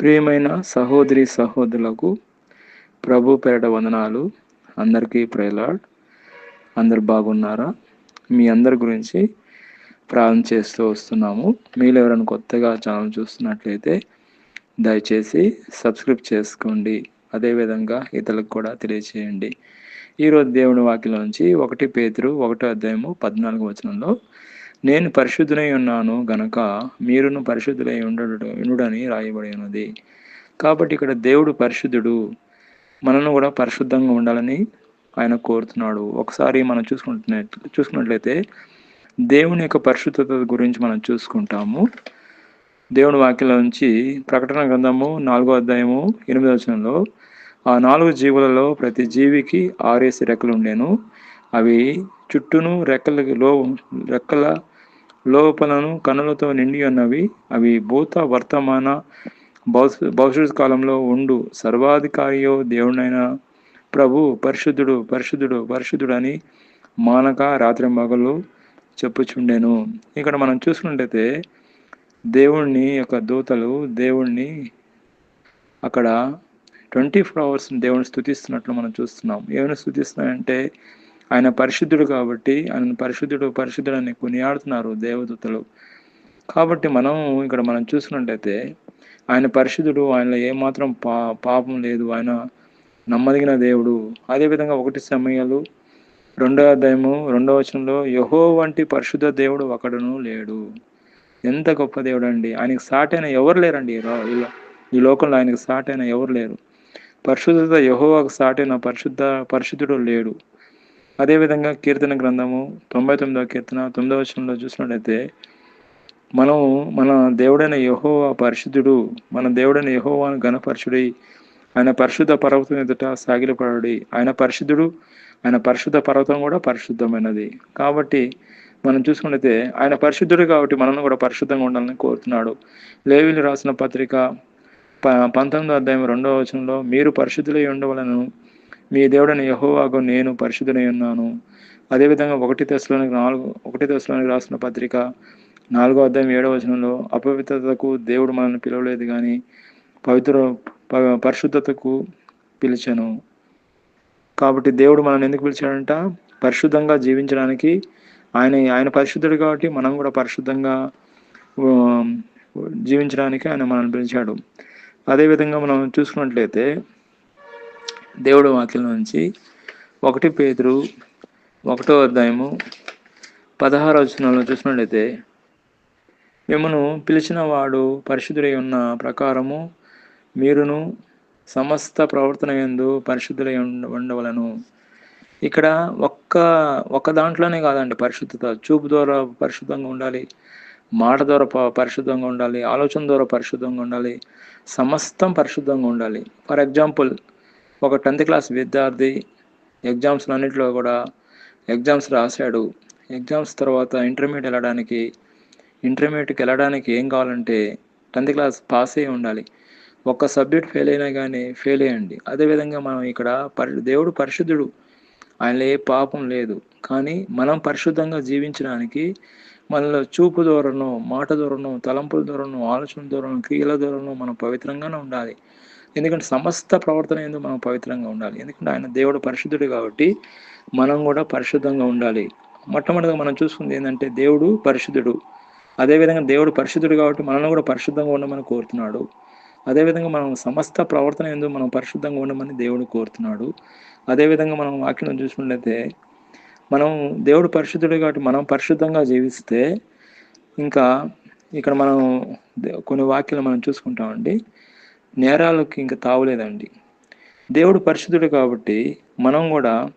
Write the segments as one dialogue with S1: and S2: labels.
S1: ప్రియమైన సహోదరి సహోదరులకు ప్రభు పేరట వందనాలు. అందరికీ ప్రేలాడ్ అందరు బాగున్నారా? మీ అందరి గురించి ప్రార్థన చేస్తూ వస్తున్నాము. మీరు ఎవరైనా కొత్తగా ఛానల్ చూస్తున్నట్లయితే దయచేసి సబ్స్క్రైబ్ చేసుకోండి. అదేవిధంగా ఇతరులకు కూడా తెలియచేయండి. ఈరోజు దేవుని వాక్యం నుంచి ఒకటి పేతురు ఒకటో అధ్యాయము పద్నాలుగు వచనంలో నేను పరిశుద్ధులై ఉన్నాను గనక మీరును పరిశుద్ధులై ఉండడు ఉండుడని రాయబడి ఉన్నది కాబట్టి ఇక్కడ దేవుడు పరిశుద్ధుడు. మనను కూడా పరిశుద్ధంగా ఉండాలని ఆయన కోరుతున్నాడు. ఒకసారి మనం చూసుకుంటున్న చూసుకున్నట్లయితే దేవుని యొక్క పరిశుద్ధత గురించి మనం చూసుకుంటాము. దేవుని వాక్యంలో నుంచి ప్రకటన గ్రంథము నాలుగో అధ్యాయము ఎనిమిదో వచనంలో ఆ నాలుగు జీవులలో ప్రతి జీవికి ఆరేసి రెక్కలు ఉండేను. అవి చుట్టూను రెక్కలలో రెక్కల లోపలను కనులతో నిండి ఉన్నవి. అవి భూత వర్తమాన భవిష్య భవిష్యత్ కాలంలో ఉండు. సర్వాధికారియో దేవుడైన ప్రభు పరిశుద్ధుడు పరిశుద్ధుడు పరిశుద్ధుడు అని మానక రాత్రి మగలు చెప్పుచుండెను. ఇక్కడ మనం చూసుకున్నట్టయితే దేవుణ్ణి యొక్క దూతలు దేవుణ్ణి అక్కడ ట్వంటీ ఫోర్ అవర్స్ దేవుని స్థుతిస్తున్నట్లు మనం చూస్తున్నాం. ఏమైనా స్థుతిస్తున్నాయంటే ఆయన పరిశుద్ధుడు కాబట్టి ఆయన పరిశుద్ధుడు పరిశుద్ధుడు అని కొనియాడుతున్నారు దేవదూతలు. కాబట్టి మనం ఇక్కడ మనం చూసినట్టయితే ఆయన పరిశుద్ధుడు ఆయనలో ఏమాత్రం పా పాపం లేదు. ఆయన నమ్మదగిన దేవుడు. అదేవిధంగా ఒకటి సమయాలు రెండవ అధ్యాయము రెండవ వచనంలో యహో వంటి పరిశుద్ధ దేవుడు ఒకడును లేడు. ఎంత గొప్ప దేవుడు అండి ఆయనకి సాటైన ఎవరు లేరండి? ఈ లోకంలో ఆయనకు సాటైన ఎవరు లేరు? పరిశుద్ధత యహోవాకు సాటైన పరిశుద్ధ పరిశుద్ధుడు లేడు. అదేవిధంగా కీర్తన గ్రంథము తొంభై తొమ్మిదవ కీర్తన తొమ్మిదవ వచనంలో చూసినట్లయితే మనం మన దేవుడైన యహోవా పరిశుద్ధుడు మన దేవుడైన యహోవాను ఘనపరచుడి ఆయన పరిశుద్ధ పర్వతం ఎదుట సాగిలపడి ఆయన పరిశుద్ధుడు ఆయన పరిశుద్ధ పర్వతం కూడా పరిశుద్ధమైనది. కాబట్టి మనం చూసుకున్నట్లయితే ఆయన పరిశుద్ధుడు కాబట్టి మనల్ని కూడా పరిశుద్ధంగా ఉండాలని కోరుతున్నాడు. లేవిలు రాసిన పత్రిక ప పంతొమ్మిదో అధ్యాయం రెండవ వచనంలో మీరు పరిశుద్ధులై ఉండవలను మీ దేవుడని యహోవాకు నేను పరిశుద్ధులై ఉన్నాను. అదేవిధంగా ఒకటి దశలోనికి నాలుగు ఒకటి దశలోనికి రాసిన పత్రిక నాలుగో అధ్యాయం ఏడవ వచనంలో అపవిత్రతకు దేవుడు మనల్ని పిలవలేదు కానీ పవిత్ర పరిశుద్ధతకు పిలిచాను. కాబట్టి దేవుడు మనల్ని ఎందుకు పిలిచాడంట? పరిశుద్ధంగా జీవించడానికి ఆయన ఆయన పరిశుద్ధుడు కాబట్టి మనం కూడా పరిశుద్ధంగా జీవించడానికి ఆయన మనల్ని పిలిచాడు. అదేవిధంగా మనం చూసుకున్నట్లయితే దేవుడు వాక్యం నుంచి ఒకటి పేదరు ఒకటో అధ్యాయము పదహారు వచనంలో చూసినట్లయితే మిమ్మను పిలిచిన వాడు పరిశుద్ధులై ఉన్న ప్రకారము మీరును సమస్త ప్రవర్తన ఎందు పరిశుద్ధులై ఉండవలను. ఇక్కడ ఒక్క ఒక్క దాంట్లోనే కాదండి పరిశుద్ధత. చూపు ద్వారా పరిశుద్ధంగా ఉండాలి మాట ద్వారా పరిశుద్ధంగా ఉండాలి ఆలోచన ద్వారా పరిశుద్ధంగా ఉండాలి సమస్తం పరిశుద్ధంగా ఉండాలి. ఫర్ ఎగ్జాంపుల్ ఒక టెన్త్ క్లాస్ విద్యార్థి ఎగ్జామ్స్ అన్నింటిలో కూడా ఎగ్జామ్స్ రాశాడు. ఎగ్జామ్స్ తర్వాత ఇంటర్మీడియట్ వెళ్ళడానికి ఇంటర్మీడియట్కి వెళ్ళడానికి ఏం కావాలంటే టెన్త్ క్లాస్ పాస్ అయ్యి ఉండాలి. ఒక్క సబ్జెక్ట్ ఫెయిల్ అయినా కానీ ఫెయిల్ అయ్యండి. అదేవిధంగా మనం ఇక్కడ పరి దేవుడు పరిశుద్ధుడు. ఆయనలో ఏ పాపం లేదు. కానీ మనం పరిశుద్ధంగా జీవించడానికి మనలో చూపు ద్వారానో మాట ద్వారానో తలంపుల ద్వారానో ఆలోచన ద్వారానో క్రియల ద్వారానో మనం పవిత్రంగానే ఉండాలి. ఎందుకంటే సమస్త ప్రవర్తన ఎందుకు మనం పవిత్రంగా ఉండాలి. ఎందుకంటే ఆయన దేవుడు పరిశుద్ధుడు కాబట్టి మనం కూడా పరిశుద్ధంగా ఉండాలి. మొట్టమొదటిగా మనం చూసుకుంది ఏంటంటే దేవుడు పరిశుద్ధుడు. అదేవిధంగా దేవుడు పరిశుద్ధుడు కాబట్టి మనల్ని కూడా పరిశుద్ధంగా ఉండమని కోరుతున్నాడు. అదేవిధంగా మనం సమస్త ప్రవర్తన ఎందుకు మనం పరిశుద్ధంగా ఉండమని దేవుడు కోరుతున్నాడు. అదేవిధంగా మనం వాక్యం చూసుకున్నట్లయితే మనం దేవుడు పరిశుద్ధుడు కాబట్టి మనం పరిశుద్ధంగా జీవిస్తే ఇంకా ఇక్కడ మనం కొన్ని వాక్యాలు మనం చూసుకుంటామండి. నేరాలకు ఇంకా తావులేదండి. దేవుడు పరిశుద్ధుడు కాబట్టి మనం కూడా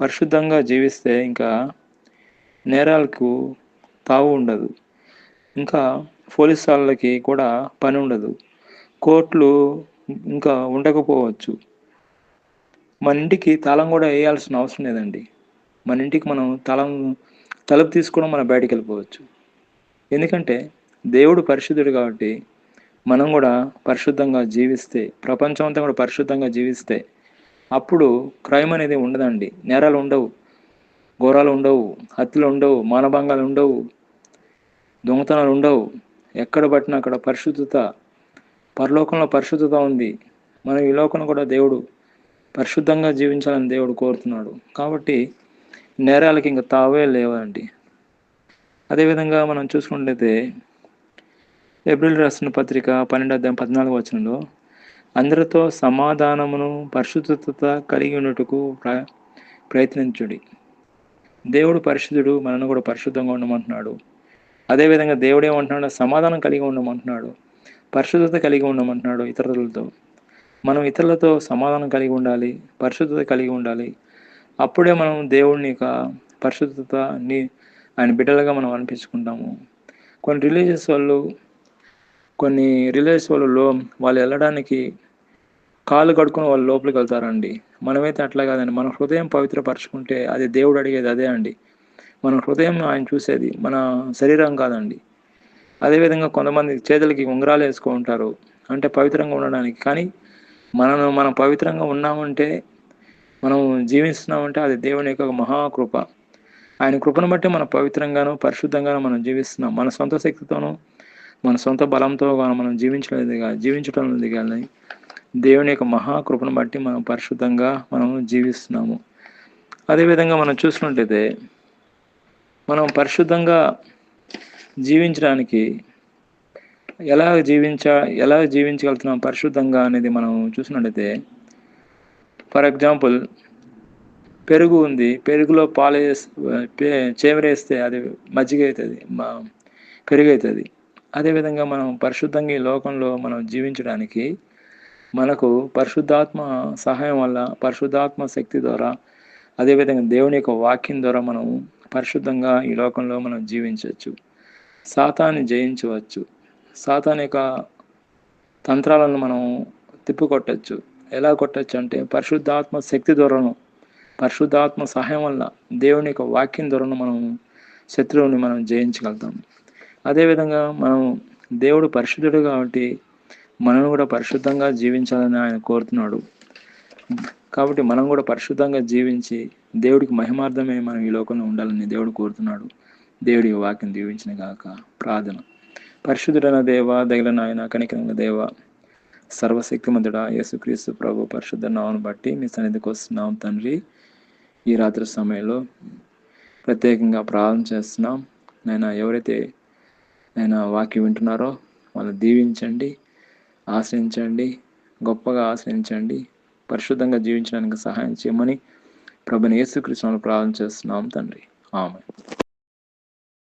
S1: పరిశుద్ధంగా జీవిస్తే ఇంకా నేరాలకు తావు ఉండదు. ఇంకా పోలీస్ వాళ్ళకి కూడా పని ఉండదు. కోర్టులు ఇంకా ఉండకపోవచ్చు. మన ఇంటికి తాళం కూడా వేయాల్సిన అవసరం లేదండి. మన ఇంటికి మనం తలం తలుపు తీసుకోవడం మనం బయటికి వెళ్ళిపోవచ్చు. ఎందుకంటే దేవుడు పరిశుద్ధుడు కాబట్టి మనం కూడా పరిశుద్ధంగా జీవిస్తే ప్రపంచం అంతా కూడా పరిశుద్ధంగా జీవిస్తే అప్పుడు క్రైమ్ అనేది ఉండదండి. నేరాలు ఉండవు. ఘోరాలు ఉండవు. హత్యలు ఉండవు. మానభంగాలు ఉండవు. దొంగతనాలు ఉండవు. ఎక్కడ పట్టినా అక్కడ పరిశుద్ధత పరలోకంలో పరిశుద్ధత ఉంది. మనం ఈ లోకంలో కూడా దేవుడు పరిశుద్ధంగా జీవించాలని దేవుడు కోరుతున్నాడు. కాబట్టి నేరాలకి ఇంకా తావే లేవండి. అదేవిధంగా మనం చూసుకున్నట్లయితే ఏప్రిల్ రాసిన పత్రిక పన్నెండు అధ్యాయం పద్నాలుగు వచనంలో అందరితో సమాధానమును పరిశుద్ధత కలిగి ఉన్నట్టుకు ప్ర ప్రయత్నించుడి. దేవుడు పరిశుద్ధుడు మనను కూడా పరిశుద్ధంగా ఉండమంటున్నాడు. అదేవిధంగా దేవుడు ఏమంటున్నాడు? సమాధానం కలిగి ఉండమంటున్నాడు. పరిశుద్ధత కలిగి ఉండమంటున్నాడు ఇతరులతో. మనం ఇతరులతో సమాధానం కలిగి ఉండాలి పరిశుద్ధత కలిగి ఉండాలి. అప్పుడే మనం దేవుడిని యొక్క పరిశుద్ధతని ఆయన బిడ్డలుగా మనం అనిపించుకుంటాము. కొన్ని రిలీజియస్ వాళ్ళు కొన్ని రిలీజియస్ వాళ్ళు వాళ్ళు వెళ్ళడానికి కాళ్ళు కడుక్కుని వాళ్ళు లోపలికి వెళ్తారండి. మనమైతే అట్లా కాదండి. మన హృదయం పవిత్రపరచుకుంటే అది దేవుడు అడిగేది అదే అండి. మన హృదయం ఆయన చూసేది మన శరీరం కాదండి. అదేవిధంగా కొంతమంది చేతులకి ఉంగరాలు వేసుకుంటారు అంటే పవిత్రంగా ఉండడానికి. కానీ మనను మనం పవిత్రంగా ఉన్నామంటే మనం జీవిస్తున్నామంటే అది దేవుని యొక్క మహాకృప. ఆయన కృపను బట్టి మనం పవిత్రంగాను పరిశుద్ధంగాను మనం జీవిస్తున్నాం. మన సొంత శక్తితోనూ మన సొంత బలంతో మనం జీవించలేదు జీవించడం లేదు కానీ దేవుని యొక్క మహాకృపను బట్టి మనం పరిశుద్ధంగా మనం జీవిస్తున్నాము. అదేవిధంగా మనం చూసినట్లయితే మనం పరిశుద్ధంగా జీవించడానికి ఎలా జీవించ ఎలా జీవించగలుగుతున్నాం పరిశుద్ధంగా అనేది మనం చూసినట్లయితే ఫర్ ఎగ్జాంపుల్ పెరుగు ఉంది పెరుగులో పాలు చేమరేస్తే అది మజ్జిగ అవుతుంది మా పెరుగు అవుతుంది అదేవిధంగా మనం పరిశుద్ధంగా ఈ లోకంలో మనం జీవించడానికి మనకు పరిశుద్ధాత్మ సహాయం వల్ల పరిశుద్ధాత్మ శక్తి ద్వారా అదేవిధంగా దేవుని యొక్క వాక్యం ద్వారా మనం పరిశుద్ధంగా ఈ లోకంలో మనం జీవించవచ్చు. సాతాన్ని జయించవచ్చు. సాతాన్ యొక్క తంత్రాలను మనం తిప్పికొట్టచ్చు. ఎలా కొట్టచ్చు అంటే పరిశుద్ధాత్మ శక్తి ద్వారాను పరిశుద్ధాత్మ సహాయం వల్ల దేవుని యొక్క వాక్యం ద్వారాను మనం శత్రువుని మనం జయించగలుగుతాం. అదేవిధంగా మనం దేవుడు పరిశుద్ధుడు కాబట్టి మనం కూడా పరిశుద్ధంగా జీవించాలని ఆయన కోరుతున్నాడు. కాబట్టి మనం కూడా పరిశుద్ధంగా జీవించి దేవుడికి మహిమార్థమే మనం ఈ లోకంలో ఉండాలని దేవుడు కోరుతున్నాడు. దేవుడి వాక్యం దీవించిన గాక. ప్రార్థన. పరిశుద్ధుడైన దేవ దగిలిన ఆయన కనికరంగా దేవ సర్వశక్తిమంతుడ యేసుక్రీస్తు ప్రభు పరిశుద్ధ నామను బట్టి మీ సన్నిధికి వస్తున్నాం తండ్రి. ఈ రాత్రి సమయంలో ప్రత్యేకంగా ప్రార్థన చేస్తున్నాం. నేను ఎవరైతే నేను వాక్యం వింటున్నారో వాళ్ళు దీవించండి ఆశ్రయించండి గొప్పగా ఆశ్రయించండి పరిశుద్ధంగా జీవించడానికి సహాయం చేయమని ప్రభుని యేసుకృష్ణను ప్రార్థన చేస్తున్నాం తండ్రి. ఆమె